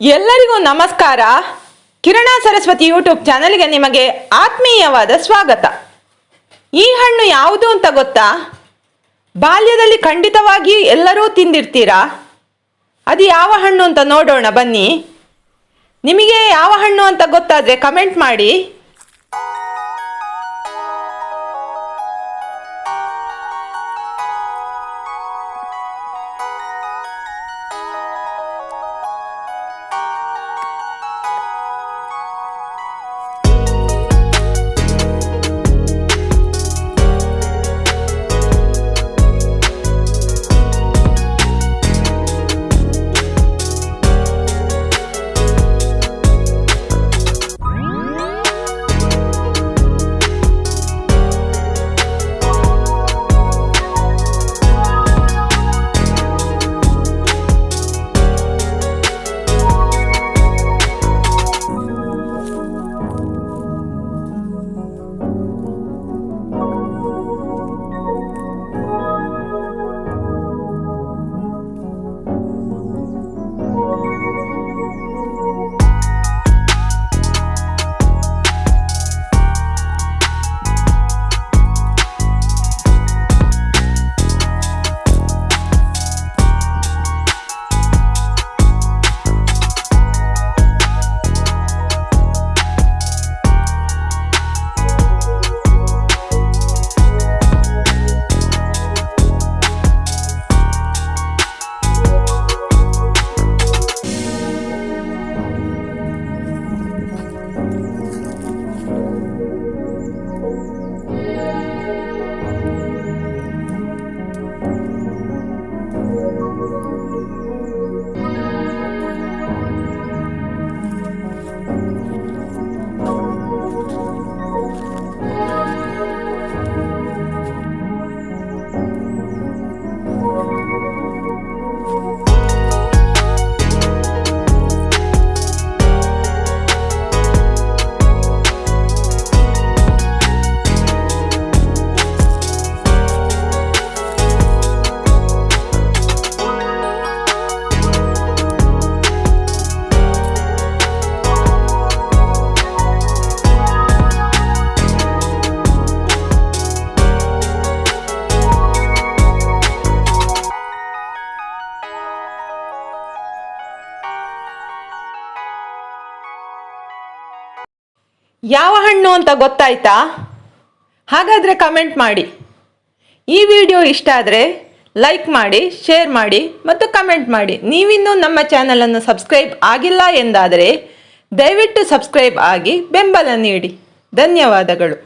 ಎಲ್ಲರಿಗೂ ನಮಸ್ಕಾರ. ಕಿರಣ ಸರಸ್ವತಿ ಯೂಟ್ಯೂಬ್ ಚಾನಲ್ಗೆ ನಿಮಗೆ ಆತ್ಮೀಯವಾದ ಸ್ವಾಗತ. ಈ ಹಣ್ಣು ಯಾವುದು ಅಂತ ಗೊತ್ತಾ? ಬಾಲ್ಯದಲ್ಲಿ ಖಂಡಿತವಾಗಿ ಎಲ್ಲರೂ ತಿಂದಿರ್ತೀರಾ? ಅದು ಯಾವ ಹಣ್ಣು ಅಂತ ನೋಡೋಣ ಬನ್ನಿ. ನಿಮಗೆ ಯಾವ ಹಣ್ಣು ಅಂತ ಗೊತ್ತಾದರೆ ಕಮೆಂಟ್ ಮಾಡಿ. ಯಾವ ಹಣ್ಣು ಅಂತ ಗೊತ್ತಾಯ್ತಾ? ಹಾಗಾದರೆ ಕಮೆಂಟ್ ಮಾಡಿ. ಈ ವಿಡಿಯೋ ಇಷ್ಟ ಆದರೆ ಲೈಕ್ ಮಾಡಿ ಶೇರ್ ಮಾಡಿ ಮತ್ತು ಕಮೆಂಟ್ ಮಾಡಿ. ನೀವಿನ್ನೂ ನಮ್ಮ ಚಾನಲನ್ನು ಸಬ್ಸ್ಕ್ರೈಬ್ ಆಗಿಲ್ಲ ಎಂದಾದರೆ ದಯವಿಟ್ಟು ಸಬ್ಸ್ಕ್ರೈಬ್ ಆಗಿ ಬೆಂಬಲ ನೀಡಿ. ಧನ್ಯವಾದಗಳು.